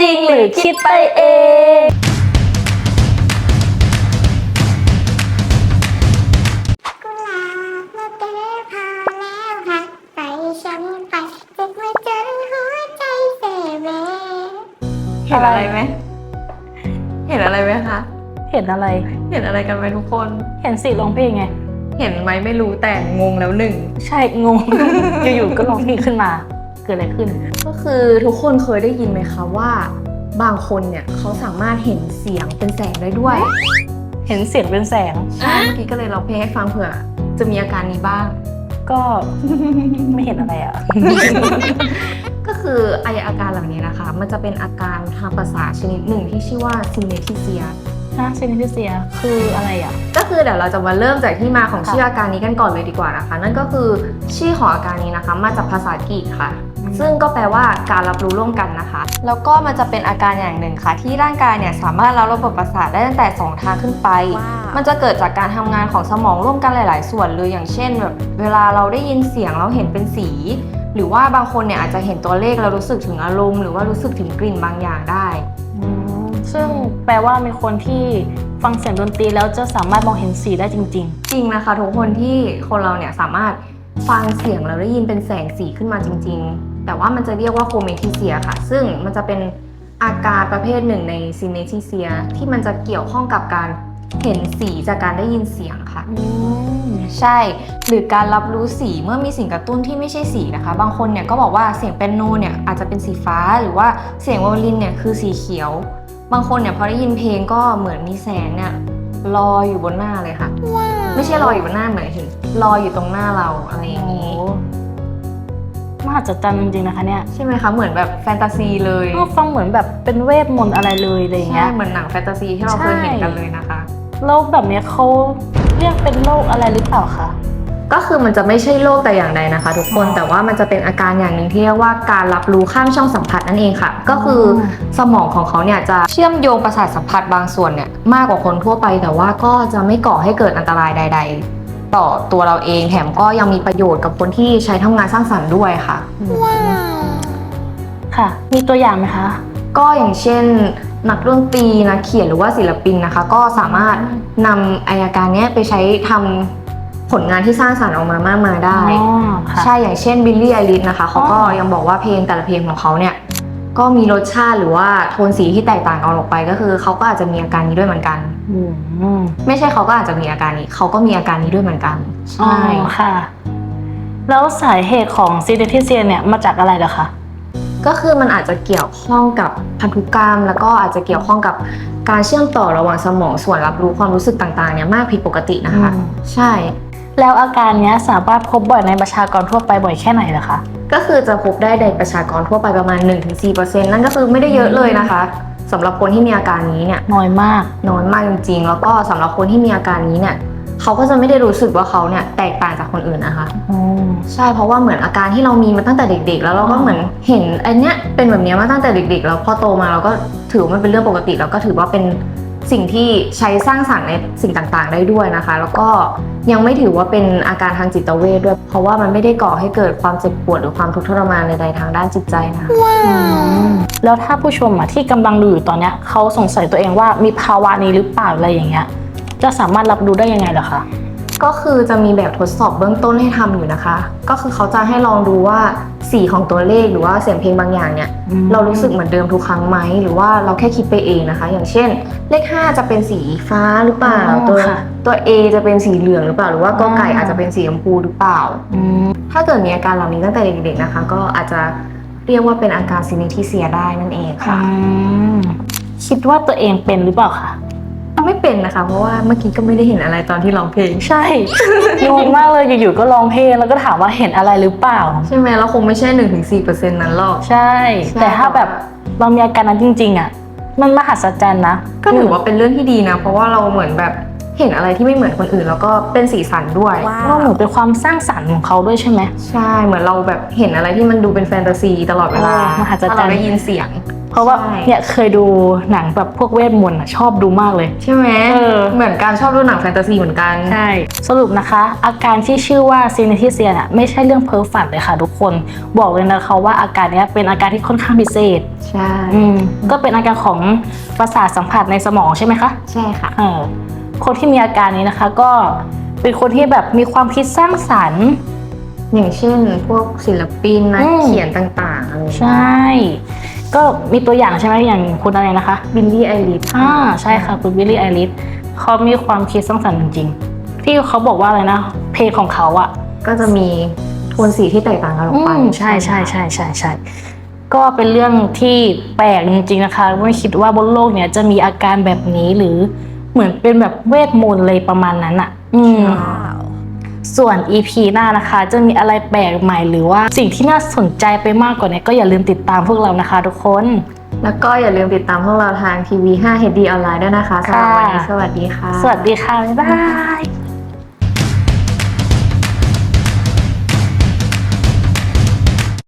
จริงหรือคิดไปเองกุหลาบมาเตะพาแล้วหักไปฉันไปเจ็บมาจนหัวใจเสเวเห็นอะไรไหม เห็นอะไรไหมคะ เห็นอะไร เห็นอะไรกันไหมทุกคน เห็นสีร้องเพลงไง เห็นไหมไม่รู้แต่งงแล้วหนึ่ง ใช่งง อยู่ๆก็ร้องเพลงขึ้นมา เกิดอะไรขึ้น ก็คือทุกคนเคยได้ยินไหมคะว่า บางคนเนี่ยเขาสามารถเห็นเสียงเป็นแสงได้ด้วยเห็นเสียงเป็นแสง ใช่เมื่อกี้ก็เลยเราเพลงให้ฟังเผื่อ จะมีอาการนี้บ้าง ก็ไม่เห็นอะไรอะ ก็คือไออาการเหล่านี้นะคะ มันจะเป็นอาการทางประสาทชนิดหนึ่งที่ชื่อว่าซินเนทิเซียนะเซนิฟิเซียคืออะไรอะ ก็คือเดี๋ยวเราจะมาเริ่มจากที่มาของค่ะชื่ออาการนี้กันก่อนเลยดีกว่านะคะ นั่นก็คือชื่อของอาการนี้นะคะ มาจากภาษาอังกฤษค่ะอืม ซึ่งก็แปลว่าการรับรู้ร่วมกันนะคะ แล้วก็มันจะเป็นอาการอย่างหนึ่งค่ะ ที่ร่างกายเนี่ยสามารถรับระบบประสาทได้ตั้งแต่ 2 ทางขึ้นไป มันจะเกิดจากการทำงานของสมองร่วมกันหลาย ๆ ส่วนเลยอย่างเช่นแบบเวลาเราได้ยินเสียงเราเห็นเป็นสี หรือว่าบางคนเนี่ยอาจจะเห็นตัวเลขแล้วรู้สึกถึงอารมณ์ หรือว่ารู้สึกถึงกลิ่นบางอย่างได้อืมซึ่งแปลว่ามีคนที่ฟังเสียงดนตรีแล้วจะสามารถมองเห็นสีได้จริงจริงนะคะทุกคนที่คนเราเนี่ยสามารถฟังเสียงแล้วได้ยินเป็นแสงสีขึ้นมาจริง ๆ แต่ว่ามันจะเรียกว่าโคเมทิเซียค่ะ ซึ่งมันจะเป็นอาการประเภทหนึ่งในซินเนทิเซีย ที่มันจะเกี่ยวข้องกับการเห็นสีจากการได้ยินเสียงค่ะๆอืมใช่ หรือการรับรู้สีเมื่อมีสิ่งกระตุ้นที่ไม่ใช่สีนะคะ บางคนเนี่ยก็บอกว่าเสียงเปียโนเนี่ยอาจจะเป็นสีฟ้าหรือว่าเสียงไวโอลินเนี่ยคือสีเขียว บางคนเนี่ยพอได้ยินเพลงก็เหมือนมีแสงเนี่ยลอยอยู่บนหน้าเลยค่ะ ไม่ใช่ลอยอยู่บนหน้าหมายถึงลอยอยู่ตรงหน้าเราอะไรอย่างนี้โอ้ มหัศจรรย์จริงๆนะคะเนี่ยใช่ไหมคะ เหมือนแบบแฟนตาซีเลยก็ฟังเหมือนแบบเป็นเวทมนต์อะไรเลยอะไรอย่างใช่เงี้ยเหมือนหนังแฟนตาซีที่เราใช่เคยเห็นกันเลยนะคะ โรคแบบเนี้ยเขาเรียกเป็นโรคอะไรหรือเปล่าคะ ก็คือมันจะไม่ใช่โรคแต่อย่างใดนะคะทุกคนอ๋อแต่ว่ามันจะเป็นอาการอย่างหนึ่งที่เรียกว่าการรับรู้ข้ามช่องสัมผัสนั่นเองค่ะ ก็คือออสมองของเขาเนี่ยจะเชื่อมโยงประสาทสัมผัสบางส่วนเนี่ยมากกว่าคนทั่วไป แต่ว่าก็จะไม่ก่อให้เกิดอันตรายใด ๆ ต่อตัวเราเอง แถมก็ยังมีประโยชน์กับคนที่ใช้ทำงานสร้างสรรค์ด้วยค่ะค่ะ มีตัวอย่างไหมคะ ก็อย่างเช่น นักดนตรีนักเขียนหรือว่าศิลปินนะคะ ก็สามารถนำไออาการเนี้ยไปใช้ทำผลงานที่สร้างสรรค์ออกมามากมายได้ อ๋อค่ะ ใช่อย่างเช่นบิลลี่ไอริสนะคะเขาก็อ๋อยังบอกว่าเพลงแต่ละเพลงของเขาเนี่ย ก็มีรสชาติหรือว่าโทนสีที่แตกต่างกันออกไป ก็คือเขาก็อาจจะมีอาการนี้ด้วยเหมือนกัน อืมไม่ใช่เขาก็อาจจะมีอาการนี้เขาก็มีอาการนี้ด้วยเหมือนกันใช่อ๋อค่ะ แล้วสาเหตุของซีเดทิเซียเนี่ยมาจากอะไรเหรอคะก็คือมันอาจจะเกี่ยวข้องกับพันธุกรรม แล้วก็อาจจะเกี่ยวข้องกับการเชื่อมต่อระหว่างสมองส่วนรับรู้ความรู้สึกต่างๆเนี่ยมากผิดปกตินะคะอืมใช่ แล้วอาการเนี้ยสามารถพบบ่อยในประชากรทั่วไปบ่อยแค่ไหนเหรอคะ ก็คือจะพบได้ในประชากรทั่วไปประมาณ 1-4%นั่นก็คือไม่ได้เยอะเลยนะคะสำหรับคนที่มีอาการนี้เนี่ยน้อยมากน้อยมากจริงๆ แล้วก็สำหรับคนที่มีอาการนี้เนี่ยเขาก็จะไม่ได้รู้สึกว่าเขาเนี่ยแตกต่างจากคนอื่นนะคะอืมใช่เพราะว่าเหมือนอาการที่เรามีมาตั้งแต่เด็ก ๆ แล้วเราก็เหมือนเห็นอันเนี้ยเป็นแบบเนี้ยมาตั้งแต่เด็ก ๆ แล้วพอโตมาเราก็ถือว่ามันเป็นเรื่องปกติแล้วก็ถือว่าเป็น สิ่งที่ใช้สร้างสรรค์ในสิ่งต่างๆ ได้ด้วยนะคะ แล้วก็ยังไม่ถือว่าเป็นอาการทางจิตเวชด้วย เพราะว่ามันไม่ได้ก่อให้เกิดความเจ็บปวดหรือความทุกข์ทรมานใดๆทางด้านจิตใจนะคะอืมแล้วถ้าผู้ชมอะที่กำลังดูอยู่ตอนเนี้ยเขาสงสัยตัวเองว่ามีภาวะนี้หรือเปล่าอะไรอย่างเงี้ยจะสามารถรับรู้ได้ยังไงเหรอคะ ก็คือจะมีแบบทดสอบเบื้องต้นให้ทำอยู่นะคะ ก็คือเขาจะให้ลองดูว่าสีของตัวเลขหรือว่าเสียงเพลงบางอย่างเนี่ยอืมเรารู้สึกเหมือนเดิมทุกครั้งไหมหรือว่าเราแค่คิดไปเองนะคะ อย่างเช่น เลข 5 จะเป็นสีฟ้าหรือเปล่าอ๋อตัวค่ะตัว A จะเป็นสีเหลืองหรือเปล่า หรือว่ากอไก่อ๋อออาจจะเป็นสีชมพูหรือเปล่าอืมถ้าเกิดมีอาการเหล่านี้ตั้งแต่เด็กๆนะคะ ก็อาจจะเรียกว่าเป็นอาการซินิทิเซียได้นั่นเองค่ะอืมคิดว่าตัวเองเป็นหรือเปล่าคะ ไม่เป็นนะคะ เพราะว่าเมื่อกี้ก็ไม่ได้เห็นอะไรตอนที่ร้องเพลง ใช่ งงมากเลยอยู่ๆก็ร้องเพลงแล้วก็ถามว่าเห็นอะไรหรือเปล่า ใช่ไหมแล้วคงไม่ใช่1-4%นั้นหรอกใช่ใช่ แต่ถ้าแบบเรามีอาการนั้นจริง ๆ อะ มันมหัศจรรย์นะ ก็ถือว่าเป็นเรื่องที่ดีนะ เพราะว่าเราเหมือนแบบเห็นอะไรที่ไม่เหมือนคนอื่น แล้วก็เป็นสีสันด้วยว่าเหมือนเป็นความสร้างสรรค์ของเขาด้วยใช่ไหมใช่เหมือนเราแบบเห็นอะไรที่มันดูเป็นแฟนตาซีตลอดเวลาเออมหัศจรรย์ถ้าเราได้ยินเสียง เพราะว่าใช่ เนี่ยเคยดูหนังแบบพวกเวทมนต์อะชอบดูมากเลย ใช่ไหมเออ เหมือนการชอบดูหนังแฟนตาซีเหมือนกัน ใช่ สรุปนะคะ อาการที่ชื่อว่าซีเนทิเซียน่ะไม่ใช่เรื่องเพ้อฝันเลยค่ะทุกคน บอกเลยนะคะว่าอาการเนี้ยเป็นอาการที่ค่อนข้างพิเศษ ใช่ อืม ก็เป็นอาการของประสาทสัมผัสในสมองใช่ไหมคะ ใช่ค่ะ เออคนที่มีอาการนี้นะคะก็เป็นคนที่แบบมีความคิดสร้างสรรค์ อย่างเช่นพวกศิลปินนักอืม เขียนต่างๆอะไรอย่างใชเงี้ย่ ก็มีตัวอย่างใช่ไหมอย่างคุณอะไรนะคะ บิลลี่ไอริสอ่าใช่ค่ะ คุณวิลลี่ไอริสเขามีความคิดสร้างสรรค์จริงๆ ที่เขาบอกว่าอะไรนะ เพลงของเขาอะก็จะมีโทนสีที่แตกต่างกันออกไปอืมใช่ใช่ใช่ใช่ใช่ก็เป็นเรื่องที่แปลกจริงๆนะคะ ไม่คิดว่าบนโลกเนี่ยจะมีอาการแบบนี้หรือเหมือนเป็นแบบเวทมนต์เลยประมาณนั้นอะอืม ส่วน EP หน้านะคะ จะมีอะไรแปลกใหม่หรือว่าสิ่งที่น่าสนใจไปมากกว่านี้ก็อย่าลืมติดตามพวกเรานะคะทุกคน แล้วก็อย่าลืมติดตามพวกเราทางทีวี5 HD ออนไลน์ด้วยนะคะสำหรับวันนี้สวัสดีค่ะ สวัสดีค่ะ บ๊ายบาย